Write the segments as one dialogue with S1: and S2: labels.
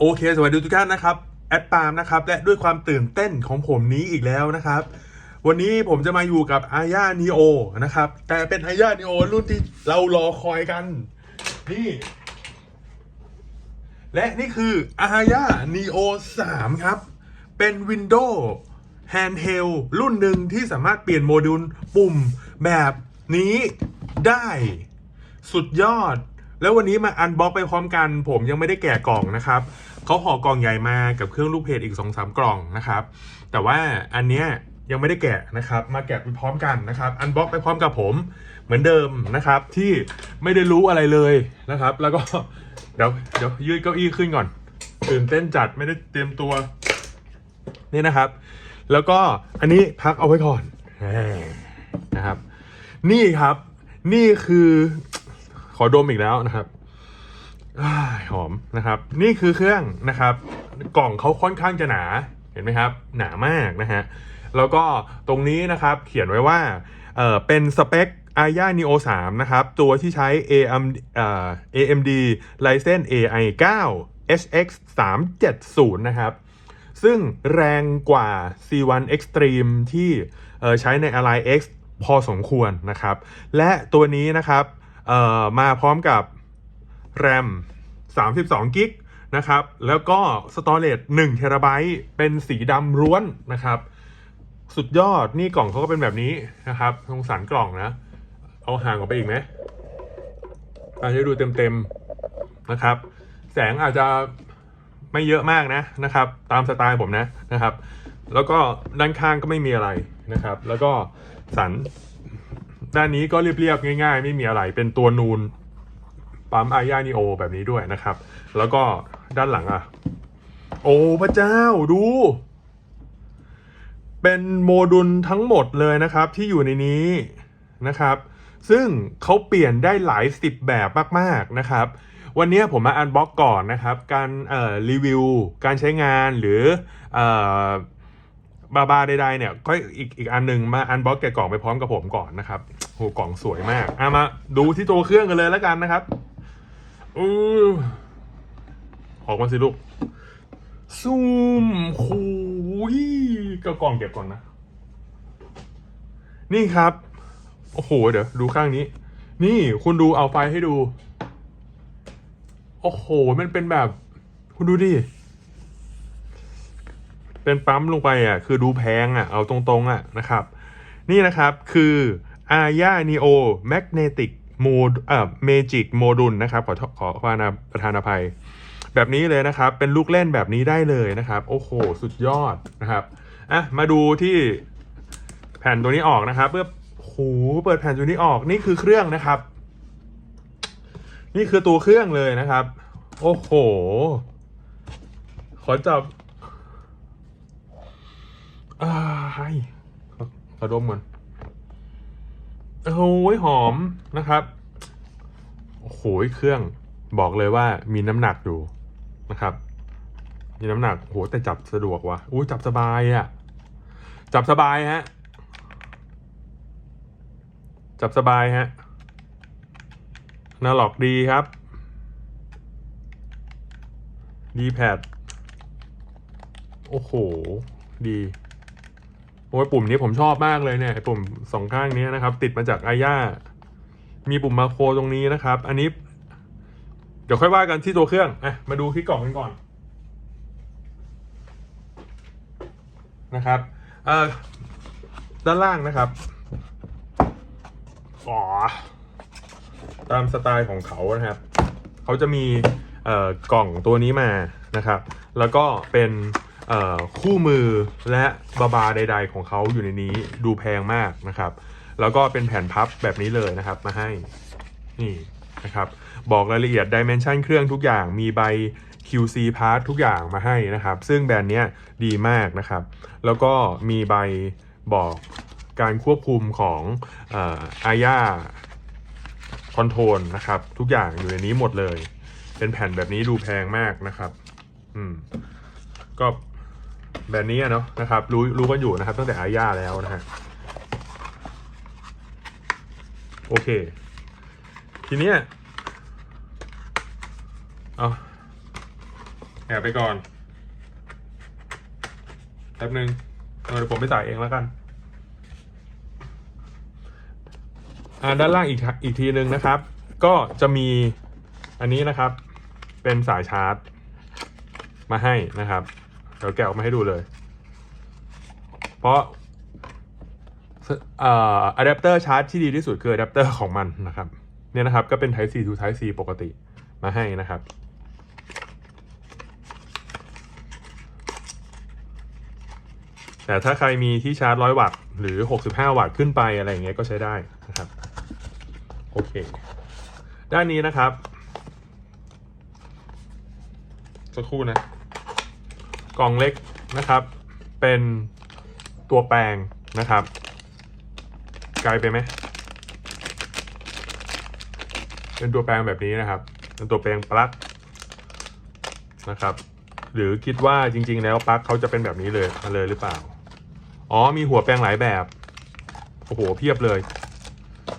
S1: โอเค สวัสดีทุกท่านนะครับ แอดปาล์มนะครับ และด้วยความตื่นเต้นของผมนี้อีกแล้วนะครับ วันนี้ผมจะมาอยู่กับอาญา Neo นะครับ แต่เป็นอาญา Neo รุ่นที่เรารอคอยกัน นี่ และนี่คืออาญา Neo 3ครับ เป็น Windows Handheld รุ่นหนึ่งที่สามารถเปลี่ยนโมดูลปุ่มแบบนี้ได้ สุดยอด แล้ววันนี้มาอันบ็อกไปพร้อมกัน ผมยังไม่ได้แกะกล่องนะครับเขาห่อกล่องใหญ่มากับเครื่องลูกเพจอีก2อสกล่องนะครับ แต่ว่าอันเนี้ยยังไม่ได้แกะนะครับ มาแกะไปพร้อมกันนะครับ อันบ็อกไปพร้อมกับผมเหมือนเดิมนะครับ ที่ไม่ได้รู้อะไรเลยนะครับ แล้วก็เดี๋ยวเดี๋ยวยืดเก้าอี้ขึ้นก่อนตื่นเต้นจัดไม่ได้เตรียมตัวนี่นะครับ แล้วก็อันนี้พักเอาไว้ก่อนนะครับ นี่ครับ นี่คือ ขอดมอีกแล้วนะครับอหอมนะครับ นี่คือเครื่องนะครับ กล่องเขาค่อนข้างจะหนาเห็นไหมครับ หนามากนะฮะแล้วก็ตรงนี้นะครับเขียนไว้ว่าเออเป็นสเปค a y a Neo 3 นะครับ ตัวที่ใช้ AM เอ่อ AMD Ryzen AI 9 HX 370 นะครับ ซึ่งแรงกว่า C1 Extreme ที่ใช้ใน Ally X พอสมควรนะครับ และตัวนี้นะครับ เอ่อมาพร้อมกับ RAM 32กิกนะครับ แล้วก็ Storage 1 t b เป็นสีดำล้วนนะครับ สุดยอดนี่กล่องเขาก็เป็นแบบนี้นะครับสงสารกล่องนะ เอาห่างออกไปอีกไหมอาจจะดูเต็มๆนะครับ แสงอาจจะไม่เยอะมากนะนะครับ ตามสไตล์ผมนะนะครับ แล้วก็ด้านข้างก็ไม่มีอะไรนะครับ แล้วก็สัน ด้านนี้ก็เรียบๆง่าย ๆ ไม่มีอะไรเป็นตัวนูนปั๊มอาญานิโอแบบนี้ด้วยนะครับ แล้วก็ด้านหลังอะ โอ้พระเจ้าดู เป็นโมดูลทั้งหมดเลยนะครับที่อยู่ในนี้นะครับ ซึ่งเขาเปลี่ยนได้หลายสิบแบบมากๆนะครับ วันนี้ผมมาอันบ็อกก่อนนะครับ การเอ่อรีวิว การใช้งานหรือเอ่อบาบาใดๆเนี่ยก็อีกอีกอันหนึ่งมาอันบ็อกแกะกล่องไปพร้อมกับผมก่อนนะครับ โหกล่องสวยมากอะมาดูที่ตัวเครื่องกันเลยแล้วกันนะครับอือออกมาสิลูก ซูมโอ้ยก็กล่องเก็บก่อนนะ นี่ครับ โอ้โห เดี๋ยว ดูข้างนี้ นี่คุณดูเอาไฟให้ดู โอ้โห มันเป็นแบบ คุณดูดิ เป็นปั๊มลงไปอะ คือดูแพงอะ เอาตรงๆอะนะครับ นี่นะครับ คือ a r y a Neo Magnetic Mode เอ่อ Magic Module นะครับ ขอโทษขอขอประธานอภัย แบบนี้เลยนะครับ เป็นลูกเล่นแบบนี้ได้เลยนะครับ โอ้โห สุดยอดนะครับอะมาดูที่แผ่นตัวนี้ออกนะครับเพื่อโหเปิดแผ่นตัวนี้ออกนี่คือเครื่องนะครับ นี่คือตัวเครื่องเลยนะครับ โอ้โห ขอจับอ้ายขอขอดมก่อน โอ้โหหอมนะครับ โอ้โหเครื่องบอกเลยว่ามีน้ำหนักอยู่นะครับ มีน้ำหนักโหแต่จับสะดวกว่ะอู้จับสบายอะ่ะ จับสบายฮะ จับสบายฮะนาล็อกดีครับ ดีแพดโอ้โห ดี โอ้ยปุ่มนี้ผมชอบมากเลยเนี่ยปุ่มสองข้างนี้นะครับ ติดมาจากอาย่ามีปุ่มมาโครตรงนี้นะครับ อันนี้ เดี๋ยวค่อยว่ากันที่ตัวเครื่องอะมาดูที่กล่องกันก่อนนะครับเอ่อด้านล่างนะครับอ๋อตามสไตล์ของเขานะครับ เขาจะมีเอ่อกล่องตัวนี้มานะครับ แล้วก็เป็น คู่มือและบาบาใด ๆ ของเขาอยู่ในนี้ดูแพงมากนะครับ แล้วก็เป็นแผ่นพับแบบนี้เลยนะครับมาให้นี่นะครับบอกรายละเอียดดิเมนชันเครื่องทุกอย่างมีใบ QC part ทุกอย่างมาให้นะครับ ซึ่งแบรนด์เนี้ยดีมากนะครับ แล้วก็มีใบบอกการควบคุมของอาญาคอนโทรลนะครับ ทุกอย่างอยู่ในนี้หมดเลย เป็นแผ่นแบบนี้ดูแพงมากนะครับ อืม ก็ แบรนด์นี้อะเนาะนะครับ รู้รู้กันอยู่นะครับ ตั้งแต่อาญาแล้วนะฮะโอเค ทีเนี้ยเอาแอบไปก่อนแป๊บนึงเดี๋ยวผมไปใส่เองแล้วกันอ่าด้านล่างอีกอีกทีหนึ่งนะครับ ก็จะมีอันนี้นะครับ เป็นสายชาร์จ มาให้นะครับ ดี๋ยวแกะออกมาให้ดูเลย เพราะเอ่ออะแดปเตอร์ชาร์จที่ดีที่สุดคืออะแดปเตอร์ของมันนะครับ เนี่ยนะครับก็เป็น Type C to Type C ปกติมาให้นะครับ แต่ถ้าใครมีที่ชาร์จ 100 วัตต์หรือ 65 วัตต์ขึ้นไปอะไรอย่างเงี้ยก็ใช้ได้นะครับ โอเค ด้านนี้นะครับ สักครู่นะ กล่องเล็กนะครับ เป็นตัวแปลงนะครับ ไกลไปไหมเป็นตัวแปลงแบบนี้นะครับ เป็นตัวแปลงปลั๊กนะครับ หรือคิดว่าจริง ๆ แล้วปลั๊กเขาจะเป็นแบบนี้เลยมาเลยหรือเปล่า อ๋อมีหัวแปลงหลายแบบโอ้โหเพียบเลย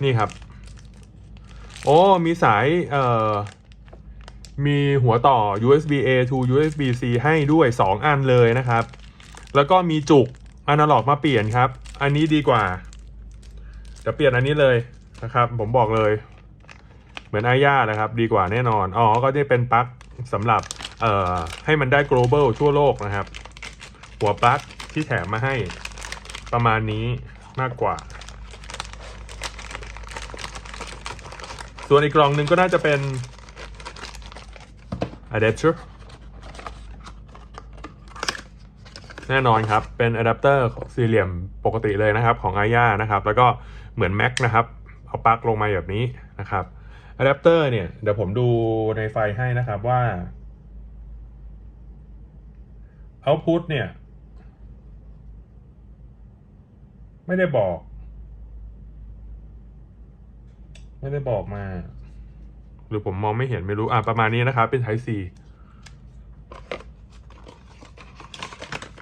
S1: นี่ครับ โอ้มีสายเอ่อ มีหัวต่อ USB A to USB C ให้ด้วย 2 อันเลยนะครับ แล้วก็มีจุกอนาล็อกมาเปลี่ยนครับ อันนี้ดีกว่าจะเปลี่ยนอันนี้เลยนะครับ ผมบอกเลย เหมือนอาย่านะครับ ดีกว่าแน่นอน อ๋อ ก็จะเป็นปลั๊กสำหรับเอ่อให้มันได้ global ทั่วโลกนะครับ หัวปลั๊กที่แถมมาให้ประมาณนี้มากกว่า ส่วนอีกกล่องหนึ่งก็น่าจะเป็น adapter แน่นอนครับ เป็นอะแดปเตอร์สี่เหลี่ยมปกติเลยนะครับของอาย่านะครับ แล้วก็เหมือน Mac นะครับ เอาปลั๊กลงมาแบบนี้นะครับอะแดปเตอร์เนี่ยเดี๋ยวผมดูในไฟล์ให้นะครับว่า output เนี่ย ไม่ได้บอก ไม่ได้บอกมา หรือผมมองไม่เห็นไม่รู้ อะประมาณนี้นะครับ เป็น Type C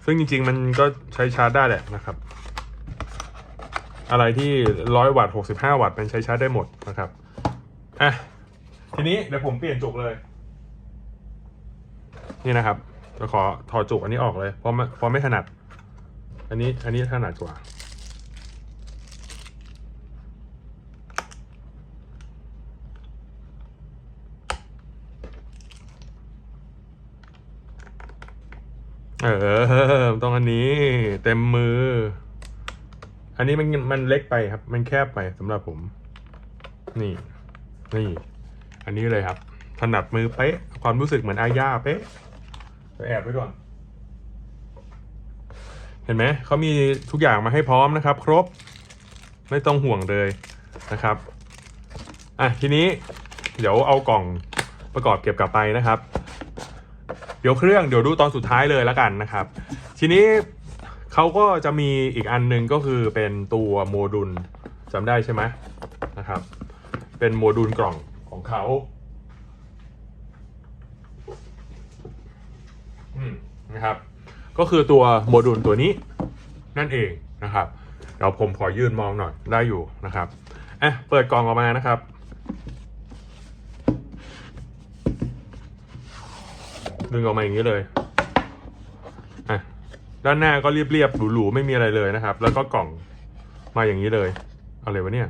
S1: ซึ่งจริง ๆ มันก็ใช้ชาร์จได้แหละนะครับ อะไรที่ร้อยวัตต์หกสิบห้าวัตต์มันใช้ชาร์จได้หมดนะครับ อะ ทีนี้เดี๋ยวผมเปลี่ยนจุกเลย นี่นะครับ จะขอถอดจุกอันนี้ออกเลย เพราะเพราะไม่ถนัด อันนี้อันนี้ถนัดกว่า เออตรงอันนี้ เต็มมือ อันนี้มันมันเล็กไปครับ มันแคบไปสำหรับผม นี่ นี่ อันนี้เลยครับ ถนัดมือเป๊ะ ความรู้สึกเหมือนอาญาเป๊ะแอบไว้ก่อน เห็นไหม เขามีทุกอย่างมาให้พร้อมนะครับ ครบ ไม่ต้องห่วงเลยนะครับ อะ ทีนี้ เดี๋ยวเอากล่องประกอบเก็บกลับไปนะครับ เดี๋ยวเครื่องเดี๋ยวดูตอนสุดท้ายเลยแล้วกันนะครับ ทีนี้เขาก็จะมีอีกอันหนึ่งก็คือเป็นตัวโมดูลจำได้ใช่ไหมนะครับ เป็นโมดูลกล่องของเขาอืมนะครับ ก็คือตัวโมดูลตัวนี้นั่นเองนะครับเดี๋ยวผมขอยืนมองหน่อยได้อยู่นะครับอะเปิดกล่องออกมานะครับ ดึงออกมาอย่างนี้เลยอะด้านหน้าก็เรียบๆหรูๆไม่มีอะไรเลยนะครับ แล้วก็กล่องมาอย่างนี้เลยเอะไรวะเนี่ย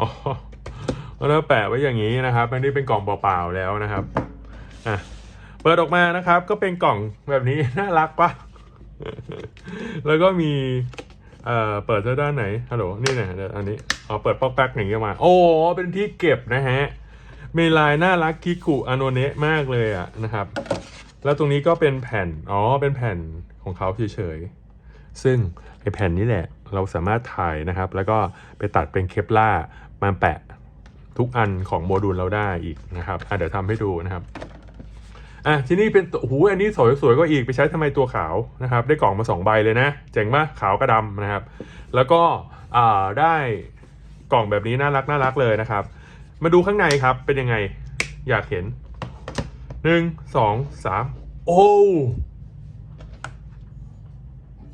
S1: อ๋อแล้วแปะไว้อย่างนี้นะครับอันนี้เป็นกล่องเปล่าๆแล้วนะครับอะเปิดออกมานะครับ ก็เป็นกล่องแบบนี้น่ารักปะแล้วก็มี เอ่อเปิดด้านไหนฮัลโหลนี่นะเดี๋ยวอันนี้อ๋อเปิดป๊อกแป๊กอย่างเงี้ยมา โอ้เป็นที่เก็บนะฮะมีลายน่ารักคิกุอโนเนะมากเลยอะนะครับ แล้วตรงนี้ก็เป็นแผ่นอ๋อเป็นแผ่นของเขาเฉยๆซึ่งไอแผ่นนี้แหละเราสามารถถ่ายนะครับ แล้วก็ไปตัดเป็นเคปล่ามาแปะทุกอันของโมดูลเราได้อีกนะครับเดี๋ยวทำให้ดูนะครับ อะที่นี่เป็นโอ้โหอันนี้สวยสวยก็อีกไปใช้ทำไมตัวขาวนะครับ ได้กล่องมาสองใบเลยนะเจ๋งมากขาวกับดำนะครับ แล้วก็อ่าได้กล่องแบบนี้น่ารักน่ารักเลยนะครับ มาดูข้างในครับเป็นยังไงอยากเห็นหนึ่งสองสามโอ้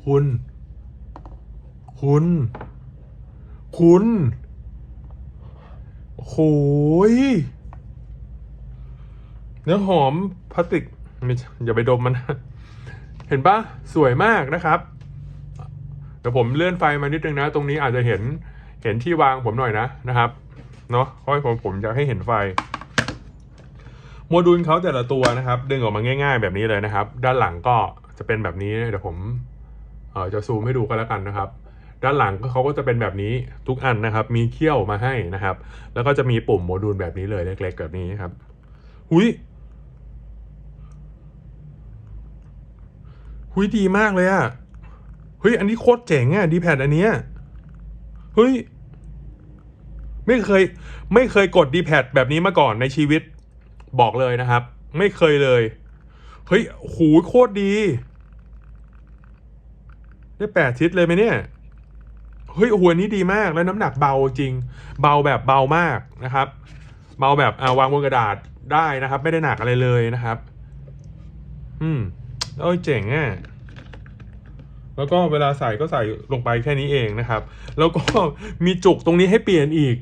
S1: คุณ คุณ คุณโอ้ย เนื้อหอมพลาสติกอย่าไปดมมัน เห็นปะสวยมากนะครับ เดี๋ยวผมเลื่อนไฟมานิดนึงนะ ตรงนี้อาจจะเห็นเห็นที่วางผมหน่อยนะนะครับ เนาะเพราะผมผมอยากให้เห็นไฟ โมดูลเขาแต่ละตัวนะครับ ดึงออกมาง่าย ๆ แบบนี้เลยนะครับ ด้านหลังก็จะเป็นแบบนี้เดี๋ยวผมเอ่อจะซูมให้ดูกันแล้วกันนะครับ ด้านหลังเขาก็จะเป็นแบบนี้ทุกอันนะครับ มีเขี้ยวมาให้นะครับ แล้วก็จะมีปุ่มโมดูลแบบนี้เลยเล็ก ๆ แบบนี้ครับ หุย หุยดีมากเลยอะเฮ้ยอันนี้โคตรเจ๋งอะดีแพดอันเนี้ยเฮ้ยไม่เคย ไม่เคยกดดีแพดแบบนี้มาก่อนในชีวิต บอกเลยนะครับ ไม่เคยเลยเฮ้ยหูโคตรดี ได้แปดทิศเลยไหมเนี่ยเฮ้ยโอ้โหอันนี้ดีมากแล้วน้ำหนักเบาจริง เบาแบบเบามากนะครับ เบาแบบอาวางบนกระดาษได้นะครับ ไม่ได้หนักอะไรเลยนะครับ อืม โอ้ยเจ๋งอะแล้วก็เวลาใส่ก็ใส่ลงไปแค่นี้เองนะครับ แล้วก็มีจุกตรงนี้ให้เปลี่ยนอีก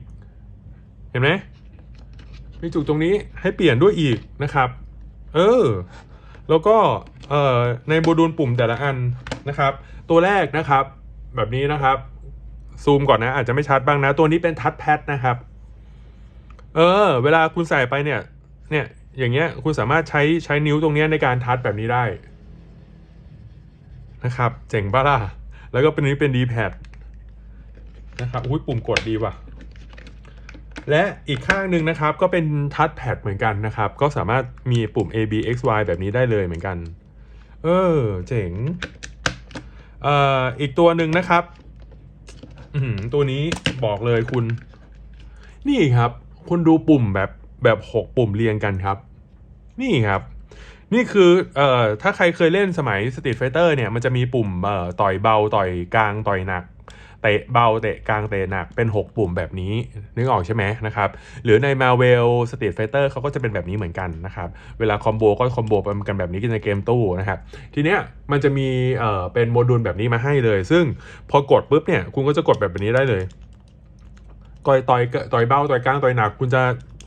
S1: เห็นไหมมีจุกตรงนี้ให้เปลี่ยนด้วยอีกนะครับ เออ แล้วก็เอ่อในโมดูลปุ่มแต่ละอันนะครับ ตัวแรกนะครับ แบบนี้นะครับ ซูมก่อนนะ อาจจะไม่ชัดบ้างนะ ตัวนี้เป็นทัชแพดนะครับ เออ เวลาคุณใส่ไปเนี่ย เนี่ย อย่างเงี้ย คุณสามารถใช้ใช้นิ้วตรงนี้ในการทัชแบบนี้ได้ นะครับ เจ๋งปะล่ะ แล้วก็เป็นนี้เป็น D-pad นะครับอุ้ยปุ่มกดดีว่ะ และอีกข้างหนึ่งนะครับ ก็เป็นทัชแพดเหมือนกันนะครับ ก็สามารถมีปุ่ม A B X Y แบบนี้ได้เลยเหมือนกัน เออ เจ๋งเอ่ออีกตัวหนึ่งนะครับตัวนี้บอกเลยคุณ นี่ครับ คุณดูปุ่มแบบแบบหกปุ่มเรียงกันครับ นี่ครับ นี่คือเอ่อถ้าใครเคยเล่นสมัย Street Fighter เนี่ยมันจะมีปุ่มเอ่อต่อยเบาต่อยกลางต่อยหนักเตะเบาเตะกลางเตะหนักเป็น 6 ปุ่มแบบนี้นึกออกใช่ไหมนะครับหรือใน Marvel Street Fighter เขาก็จะเป็นแบบนี้เหมือนกันนะครับเวลาคอมโบก็คอมโบกันแบบนี้กันในเกมตู้นะครับทีเนี้ยมันจะมีเอ่อเป็นโมดูลแบบนี้มาให้เลย ซึ่งพอกดปุ๊บเนี่ยคุณก็จะกดแบบนี้ได้เลยต่อยต่อยต่อยเบาต่อยกลางต่อยหนัก คุณจะ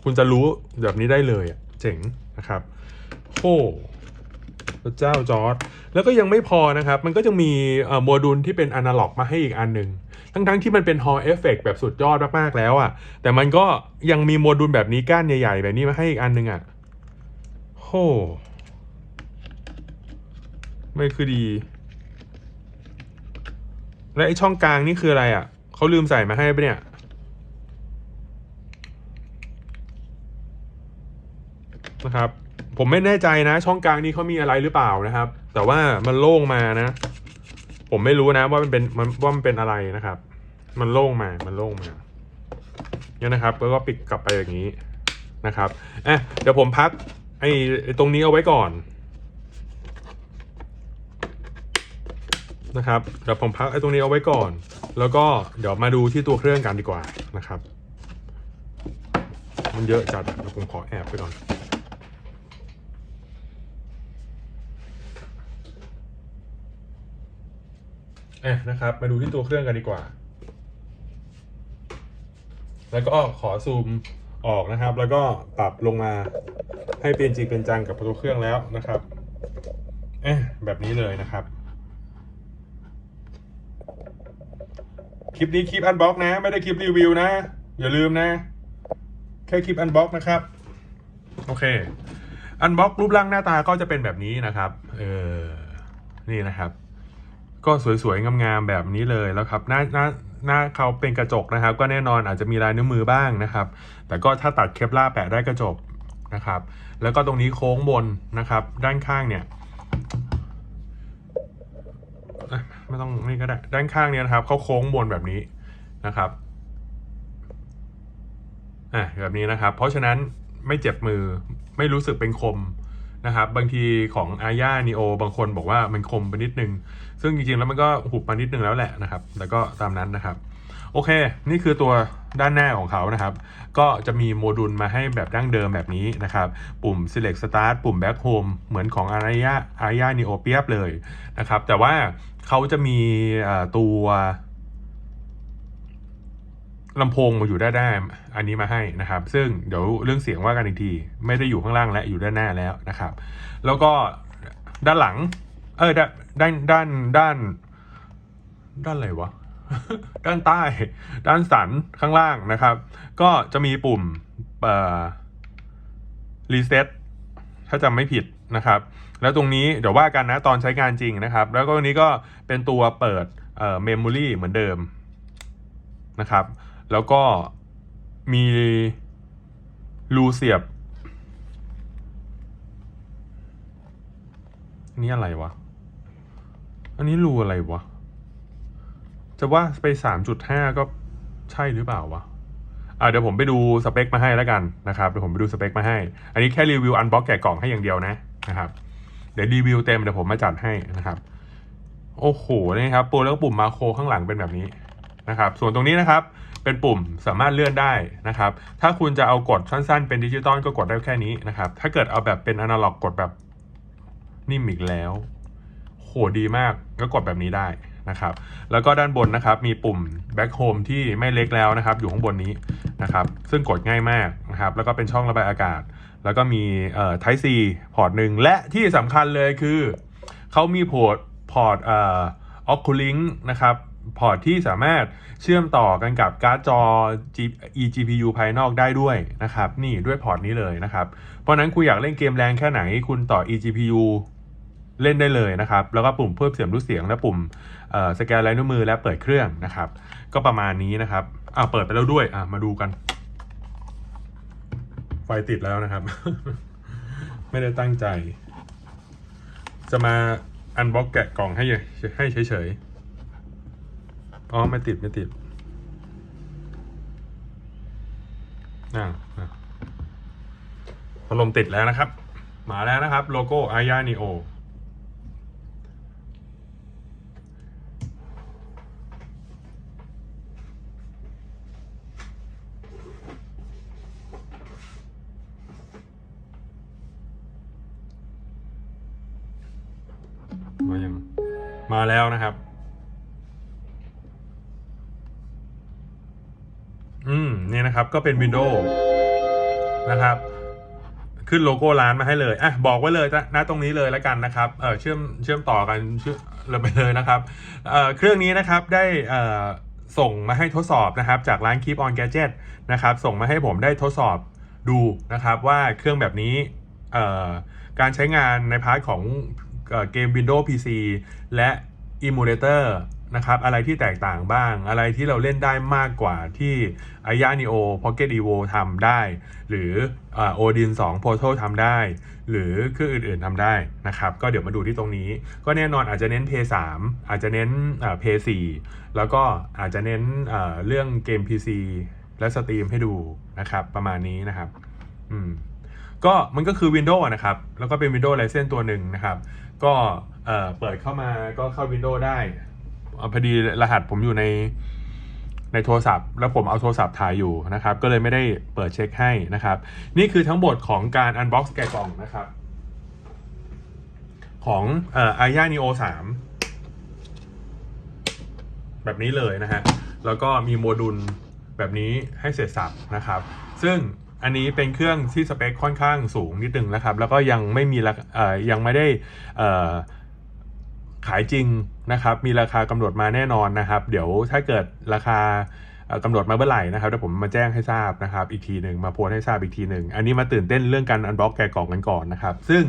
S1: คุณจะรู้แบบนี้ได้เลยเจ๋งนะครับ โอ้พระเจ้าจอร์ดแล้วก็ยังไม่พอนะครับ มันก็จะมีโมดูลที่เป็นอนาล็อกมาให้อีกอันหนึ่ง ทั้งๆที่มันเป็น Hall Effect แบบสุดยอดมากๆแล้วอะ่ะ แต่มันก็ยังมีโมดูลแบบนี้ก้านใหญ่ๆ แบบนี้มาให้อีกอันหนึ่งอะ่ะโหไม่คือดี และไอช่องกลางนี่คืออะไรอะ่ะเขาลืมใส่มาให้ปะเนี่ยนะครับ ผมไม่แน่ใจนะ ช่องกลางนี้เขามีอะไรหรือเปล่านะครับ แต่ว่ามันโล่งมานะ ผมไม่รู้นะว่ามันเป็นมันว่ามันเป็นอะไรนะครับ มันโล่งมา มันโล่งมาเนี่ยนะครับแล้วก็ปิดกลับไปอย่างนี้นะครับอะเดี๋ยวผมพักไอ้ตรงนี้เอาไว้ก่อนนะครับเดี๋ยวผมพักไอ้ตรงนี้เอาไว้ก่อน แล้วก็เดี๋ยวมาดูที่ตัวเครื่องกันดีกว่านะครับ มันเยอะจัดเดี๋ยวผมขอแอบไปก่อน อ๊ะนะครับ มาดูที่ตัวเครื่องกันดีกว่า แล้วก็ขอซูมออกนะครับ แล้วก็ปรับลงมาให้เป็นจริงเป็นจังกับตัวเครื่องแล้วนะครับเอ๊ะแบบนี้เลยนะครับ คลิปนี้คลิปอันบล็อกนะ ไม่ได้คลิปรีวิวนะ อย่าลืมนะ แค่คลิปอันบล็อกนะครับ โอเค อันบล็อกรูปร่างหน้าตาก็จะเป็นแบบนี้นะครับ เออ นี่นะครับ ก็สวยๆ งามๆ แบบนี้เลยแล้วครับหน้าหน้าหน้าเขาเป็นกระจกนะครับ ก็แน่นอนอาจจะมีลายนิ้วมือบ้างนะครับ แต่ก็ถ้าตัดเคปลาแปะได้กระจกนะครับ แล้วก็ตรงนี้โค้งบนนะครับ ด้านข้างเนี่ยไม่ต้องนี่ก็ได้ ด้านข้างเนี่ยนะครับเขาโค้งบนแบบนี้นะครับอะแบบนี้นะครับ เพราะฉะนั้นไม่เจ็บมือไม่รู้สึกเป็นคม นะครับบางทีของอาญาเนโอบางคนบอกว่ามันคมไปนิดนึง ซึ่งจริงๆแล้วมันก็หุบมานิดนึงแล้วแหละนะครับแต่ก็ตามนั้นนะครับ โอเค นี่คือตัวด้านหน้าของเขานะครับ ก็จะมีโมดูลมาให้แบบดั้งเดิมแบบนี้นะครับ ปุ่ม select start ปุ่ม back home เหมือนของอารยาอารยานีโอเปียบเลยนะครับ แต่ว่าเขาจะมีตัว ลำโพงมาอยู่ด้านหน้าอันนี้มาให้นะครับ ซึ่งเดี๋ยวเรื่องเสียงว่ากันอีกที ไม่ได้อยู่ข้างล่างและอยู่ด้านหน้าแล้วนะครับ แล้วก็ด้านหลัง เออด้านด้านด้านด้านด้านอะไรวะด้านใต้ ด้านสันข้างล่างนะครับ ก็จะมีปุ่มเอ่อรีเซ็ตถ้าจำไม่ผิดนะครับ แล้วตรงนี้เดี๋ยวว่ากันนะตอนใช้งานจริงนะครับ แล้วก็ตรงนี้ก็เป็นตัวเปิดเอ่อเมมโมรีเหมือนเดิมนะครับ แล้วก็มีรูเสียบนนี้อะไรวะ อันนี้รูอะไรวะ จะว่าไปสามจุดห้าก็ใช่หรือเปล่าวะอ่าเดี๋ยวผมไปดูสเปคมาให้แล้วกันนะครับเดี๋ยวผมไปดูสเปคมาให้ อันนี้แค่รีวิวอันบ็อกแกะกล่องให้อย่างเดียวนะนะครับ เดี๋ยวรีวิวเต็มเดี๋ยวผมมาจัดให้นะครับ โอ้โหนี่ครับปุ่มแล้วก็ปุ่มมาโครข้างหลังเป็นแบบนี้ นะครับ ส่วนตรงนี้นะครับเป็นปุ่มสามารถเลื่อนได้นะครับ ถ้าคุณจะเอากดสั้นๆ เป็นดิจิตอลก็กดได้แค่นี้นะครับ ถ้าเกิดเอาแบบเป็นอนาล็อกกดแบบนิ่มอีกแล้ว โหดีมากก็กดแบบนี้ได้นะครับ แล้วก็ด้านบนนะครับ มีปุ่ม back home ที่ไม่เล็กแล้วนะครับ อยู่ข้างบนนี้นะครับ ซึ่งกดง่ายมากนะครับ แล้วก็เป็นช่องระบายอากาศ แล้วก็มีเอ่อ Type C พอร์ตหนึ่งและที่สำคัญเลยคือ เขามีพอร์ตพอร์ตเอ่อ Oculink นะครับ พอร์ตที่สามารถเชื่อมต่อกันกับการ์ดจอ eGPU ภายนอกได้ด้วยนะครับ นี่ด้วยพอร์ตนี้เลยนะครับ เพราะนั้นคุณอยากเล่นเกมแรงแค่ไหนคุณต่อ eGPU เล่นได้เลยนะครับ แล้วก็ปุ่มเพิ่มเสียงรูปเสียงและปุ่มสแกนลายนิ้วมือและเปิดเครื่องนะครับ ก็ประมาณนี้นะครับอ่าเปิดไปแล้วด้วยอ่ามาดูกัน ไฟติดแล้วนะครับ ไม่ได้ตั้งใจ จะมาอันบ็อกแกะกล่องให้ให้เฉยๆ อ๋อ ไม่ติด ไม่ติดอ่าอ่าพัดลมติดแล้วนะครับ มาแล้วนะครับ โลโก้อายานิโอมายังมาแล้วนะครับ อืมนี่นะครับก็เป็นวินโดว์นะครับ ขึ้นโลโก้ร้านมาให้เลยอะบอกไว้เลยนะตรงนี้เลยแล้วกันนะครับเออเชื่อมเชื่อมต่อกันเชื่อเลยไปเลยนะครับเออเครื่องนี้นะครับได้เออส่งมาให้ทดสอบนะครับ จากร้าน Keep on Gadget นะครับ ส่งมาให้ผมได้ทดสอบดูนะครับ ว่าเครื่องแบบนี้เอ่อการใช้งานในพาร์ทของเอ่อเกม Windows PC และ Emulator นะครับ อะไรที่แตกต่างบ้าง อะไรที่เราเล่นได้มากกว่าที่ a y a Neo Pocket Evo ทำได้ หรือโอดิน2 Portal ทำได้ หรือเครื่องอื่นๆทำได้นะครับ ก็เดี๋ยวมาดูที่ตรงนี้ ก็แน่นอนอาจจะเน้น Play 3อาจจะเน้นเอ่อ Play 4แล้วก็อาจจะเน้นเรื่องเกม PC และสตรีมให้ดูนะครับประมาณนี้นะครับอืมก็มันก็คือ Windows นะครับ แล้วก็เป็น Windows License ตัวหนึ่งนะครับ ก็เอ่อเปิดเข้ามาก็เข้า Windows ได้ พอดีรหัสผมอยู่ในในโทรศัพท์ แล้วผมเอาโทรศัพท์ถ่ายอยู่นะครับ ก็เลยไม่ได้เปิดเช็คให้นะครับ นี่คือทั้งหมดของการ Unbox แกะกล่องนะครับ ของเอ่อ Aya Neo 3แบบนี้เลยนะฮะ แล้วก็มีโมดูลแบบนี้ให้เสร็จสับนะครับ ซึ่งอันนี้เป็นเครื่องที่สเปคค่อนข้างสูงนิดนึงนะครับ แล้วก็ยังไม่มียังไม่ได้ขายจริง นะครับมีราคากำหนดมาแน่นอนนะครับ เดี๋ยวถ้าเกิดราคาเอ่อกำหนดมาเมื่อไหร่นะครับเดี๋ยวผมมาแจ้งให้ทราบนะครับ อีกทีหนึ่งมาโพสให้ทราบอีกทีหนึ่งอันนี้มาตื่นเต้นเรื่องการอันบล็อกแกะกล่องกันก่อนนะครับ ซึ่ง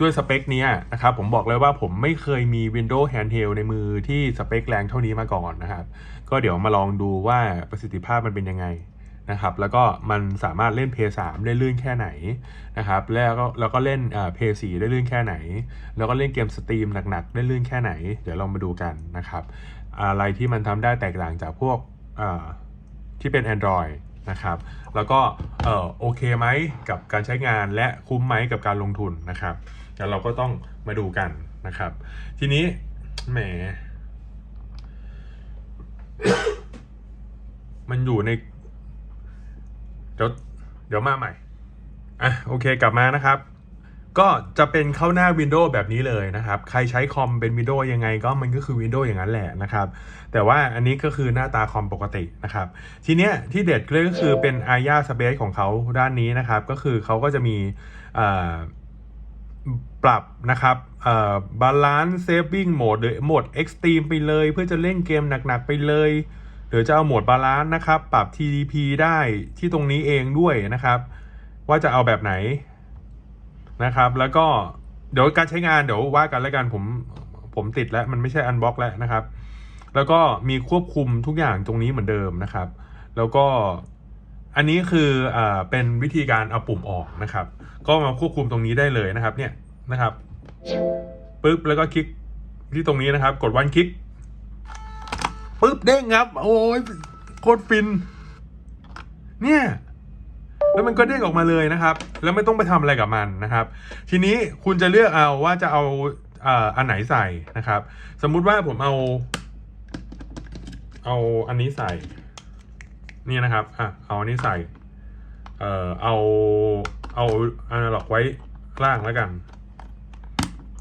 S1: ด้วยสเปคเนี้ยนะครับผมบอกเลยว่าผมไม่เคยมี Windows Handheld ในมือที่สเปคแรงเท่านี้มาก่อนนะครับ ก็เดี๋ยวมาลองดูว่าประสิทธิภาพมันเป็นยังไง นะครับ แล้วก็มันสามารถเล่น p 3ได้ลื่นแค่ไหนนะครับ แล้วก็แล้วก็เล่นเอ่อ p 4ได้ลื่นแค่ไหน แล้วก็เล่นเกมสตรีมหนักๆได้ลื่นแค่ไหน เดี๋ยวลองมาดูกันนะครับ อะไรที่มันทำได้แตกต่างจากพวกเอ่อที่เป็น Android นะครับ แล้วก็เอ่อโอเคไหมกับการใช้งานและคุ้มไหมกับการลงทุนนะครับเดี๋ยวเราก็ต้องมาดูกันนะครับ ทีนี้แหมมันอยู่ใน เดี๋ยวเดี๋ยวมาใหม่อะโอเคกลับมานะครับ ก็จะเป็นเข้าหน้า Windows แบบนี้เลยนะครับ ใครใช้คอมเป็น Windows ยังไงก็มันก็คือ Windows อย่างนั้นแหละนะครับ แต่ว่าอันนี้ก็คือหน้าตาคอมปกตินะครับ ทีเนี้ยที่เด็ดเลยก็คือเป็น Aya Space ของเขาด้านนี้นะครับ ก็คือเขาก็จะมีปรับนะครับบาลานซ์เซฟวิ่งโหมดหรือโหมดเอ็กซ์ตรีมไปเลย เพื่อจะเล่นเกมหนักๆไปเลย รือจะเอาโหมดบาลานซ์นะครับ ปรับ TDP ได้ที่ตรงนี้เองด้วยนะครับ ว่าจะเอาแบบไหนนะครับ แล้วก็เดี๋ยวการใช้งานเดี๋ยวว่ากันแล้วกันผมผมติดแล้วมันไม่ใช่อันบล็อกแล้วนะครับ แล้วก็มีควบคุมทุกอย่างตรงนี้เหมือนเดิมนะครับ แล้วก็อันนี้คืออ่าเป็นวิธีการเอาปุ่มออกนะครับ ก็มาควบคุมตรงนี้ได้เลยนะครับ เนี่ยนะครับปึ๊บแล้วก็คลิกที่ตรงนี้นะครับ กดวันคลิก ปึ๊บเด้งครับ โอ้ยโคตรฟิน เนี่ยแล้วมันก็เด้งออกมาเลยนะครับ แล้วไม่ต้องไปทำอะไรกับมันนะครับ ทีนี้คุณจะเลือกเอาว่าจะเอาอันไหนใส่นะครับ สมมุติว่าผมเอา เอาอันนี้ใส่ นี่นะครับอะเอาอันนี้ใส่ เอ่อเอาเอาอนาล็อกไว้ล่างแล้วกัน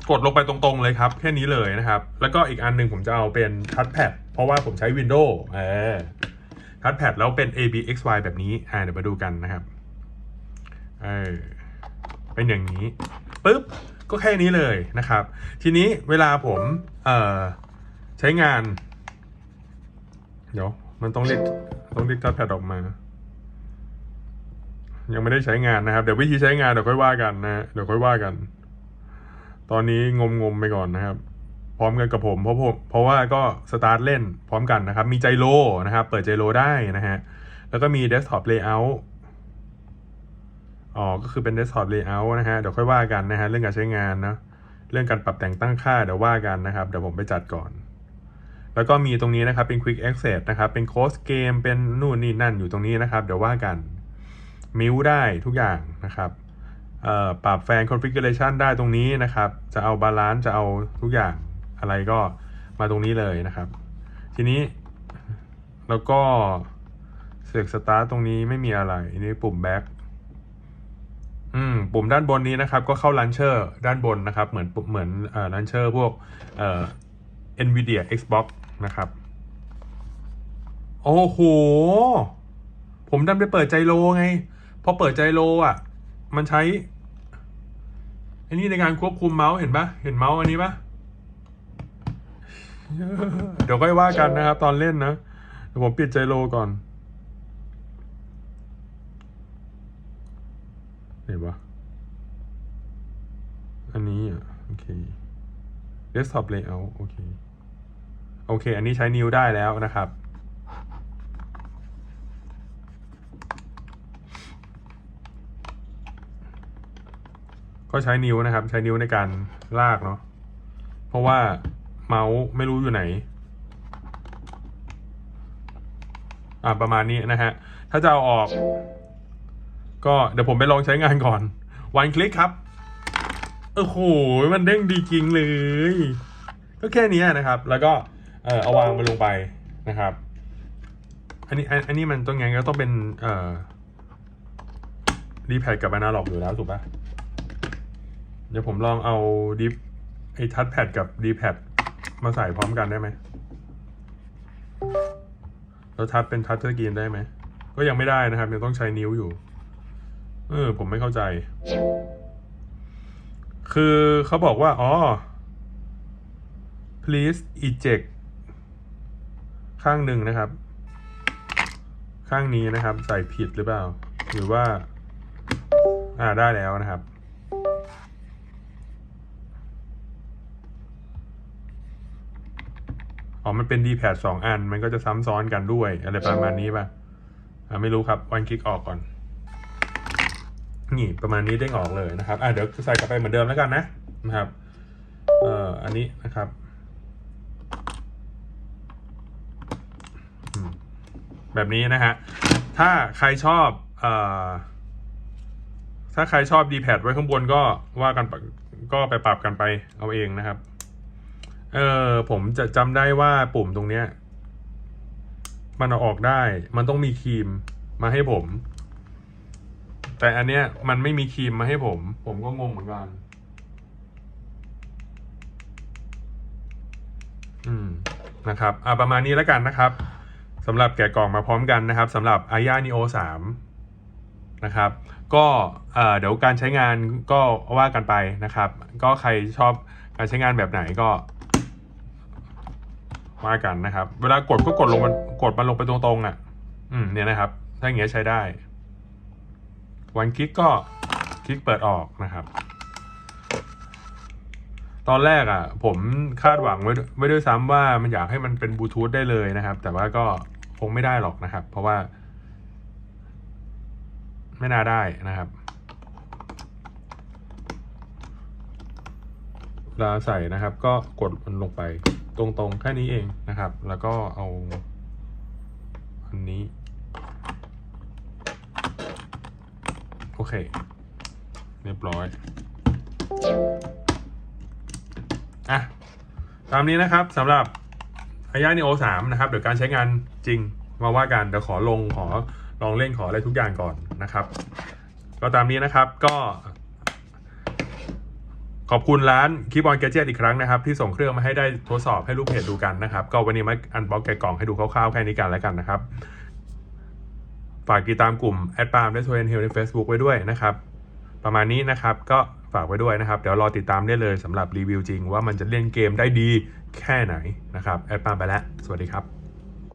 S1: กดลงไปตรงๆเลยครับ แค่นี้เลยนะครับ แล้วก็อีกอันหนึ่งผมจะเอาเป็นทัชแพด เพราะว่าผมใช้ Windows เออทัชแพดแล้วเป็น A B X Y แบบนี้อ่าเดี๋ยวมาดูกันนะครับเออเป็นอย่างนี้ปุ๊บก็แค่นี้เลยนะครับ ทีนี้เวลาผมเอ่อใช้งาน เดี๋ยวมันต้องเรียกต้องเรียกทัชแพดออกมา ยังไม่ได้ใช้งานนะครับ เดี๋ยววิธีใช้งานเดี๋ยวค่อยว่ากันนะเดี๋ยวค่อยว่ากัน ตอนนี้งมงมไปก่อนนะครับ ร้อมกันกับผมเพราะผมเพราะว่าก็สตาร์ทเล่นพร้อมกันนะครับ มีไจโรนะครับ เปิดไจโรได้นะฮะ แล้วก็มี desktop layout อ๋อ ก็คือเป็น desktop layout นะฮะ เดี๋ยวค่อยว่ากันนะฮะ เรื่องการใช้งานเนอะเรื่องการปรับแต่งตั้งค่าเดี๋ยวว่ากันนะครับ เดี๋ยวผมไปจัดก่อน แล้วก็มีตรงนี้นะครับ เป็น quick access นะครับ เป็น close game เป็นนู่นนี่นั่นอยู่ตรงนี้นะครับ เดี๋ยวว่ากัน มิวได้ทุกอย่างนะครับปรับแฟน configuration ได้ตรงนี้นะครับ จะเอาบาลานซ์จะเอาทุกอย่าง อะไรก็มาตรงนี้เลยนะครับ ทีนี้แล้วก็เสือกสตาร์ตตรงนี้ไม่มีอะไรอันนี้ปุ่ม back อืมปุ่มด้านบนนี้นะครับ ก็เข้า launcher ด้านบนนะครับ เหมือนเหมือนเอ่อ launcher พวกเอ่อ Nvidia Xbox นะครับ โอ้โห ผมดันไปเปิดใจโลไงพอเปิดใจโลอะ มันใช้อ้นี่ในการควบคุมเมาส์เห็นปะเห็นเมาส์อันนี้ปะ เดี๋ยวค่อยว่ากันนะครับ ตอนเล่นนะเดี๋ยวผมปิดใจโลก่อนไหนวะอันนี้อะโอเค desktop layout โอเค โอเค อันนี้ใช้นิ้วได้แล้วนะครับ ก็ใช้นิ้วนะครับ ใช้นิ้วในการลากเนาะเพราะว่า เมาส์ไม่รู้อยู่ไหน อ่าประมาณนี้นะฮะ ถ้าจะเอาออก ก็เดี๋ยวผมไปลองใช้งานก่อน วันคลิกครับ โอ้โห มันเด้งดีจริงเลย ก็แค่นี้นะครับ แล้วก็ เออเอาวางมันลงไปนะครับ อันนี้ อันนนี้มันต้องไงก็ต้องเป็น เอ่อดีแพดกับอนาล็อกอยู่แล้วถูกปะเดี๋ยวผมลองเอาดิฟไอ้ทัชแพดกับดีแพด มาใส่พร้อมกันได้ไหมแล้วทัชเป็นทัชสกรีนได้ไหม ก็ยังไม่ได้นะครับ ยังต้องใช้นิ้วอยู่ เออ ผมไม่เข้าใจ คือเขาบอกว่า อ๋อ please eject ข้างหนึ่งนะครับ ข้างนี้นะครับ ใส่ผิดหรือเปล่า หรือว่า อ่าได้แล้วนะครับ อ๋อ มันเป็น d p a d สองอัน มันก็จะซ้ำซ้อนกันด้วย อะไรประมาณนี้ป่ะอ่าไม่รู้ครับวันคลิกออกก่อน นี่ประมาณนี้เด้งออกเลยนะครับ อ่าเดี๋ยวใส่กลับไปเหมือนเดิมแล้วกันนะนะครับ เอ่อ อันนี้นะครับแบบนี้นะฮะ ถ้าใครชอบเอ่อถ้าใครชอบ d p a d ไว้ข้างบนก็ว่ากันปก็ไปปรับกันไปเอาเองนะครับ เออผมจะจำได้ว่าปุ่มตรงเนี้ย มันเอาออกได้ มันต้องมีครีมมาให้ผม แต่อันเนี้ยมันไม่มีครีมมาให้ผม ผมก็งงเหมือนกันอืมนะครับอ่าประมาณนี้แล้วกันนะครับสำหรับแกะกล่องมาพร้อมกันนะครับสำหรับ a y a Neo 3นะครับ ก็เอ่อเดี๋ยวการใช้งานก็ว่ากันไปนะครับ ก็ใครชอบการใช้งานแบบไหนก็ ว่ากันนะครับ เวลากดก็กดลงมันกดมันลงไปตรงๆอะ อืมเนี่ยนะครับ ถ้าอย่างเงี้ยใช้ได้ วันคลิกก็คลิกเปิดออกนะครับ ตอนแรกอะ ผมคาดหวังไว้ไว้ด้วยซ้ำว่ามันอยากให้มันเป็นบลูทูธได้เลยนะครับ แต่ว่าก็คงไม่ได้หรอกนะครับ เพราะว่า ไม่น่าได้นะครับเวลาใส่นะครับ ก็กดมันลงไป ตรงๆ แค่นี้เองนะครับ แล้วก็เอาอันนี้ โอเค เรียบร้อย อะ ตามนี้นะครับสำหรับ a y a Neo 3นะครับ เดี๋ยวการใช้งานจริงมาว่ากัน เดี๋ยวขอลงขอลองเล่นขออะไรทุกอย่างก่อนนะครับ ก็ตามนี้นะครับก็ ขอบคุณร้านคีบอลแกจ e t อีกครั้งนะครับ ที่ส่งเครื่องมาให้ได้ทดสอบให้ลูกเพจดูกันนะครับ ก็วันนี้มาอันบ็อกแกะกล่องให้ดูคร่าวๆแค่นี้กันแล้วกันนะครับ ฝากติดตามกลุ่มแอดปาล์มและโทเอนเฮลใน Facebook ไว้ด้วยนะครับ ประมาณนี้นะครับก็ฝากไว้ด้วยนะครับ เดี๋ยวรอติดตามได้เลยสำหรับรีวิวจริงว่ามันจะเล่นเกมได้ดีแค่ไหนนะครับแอดปาล์มไปแล้ว สวัสดีครับ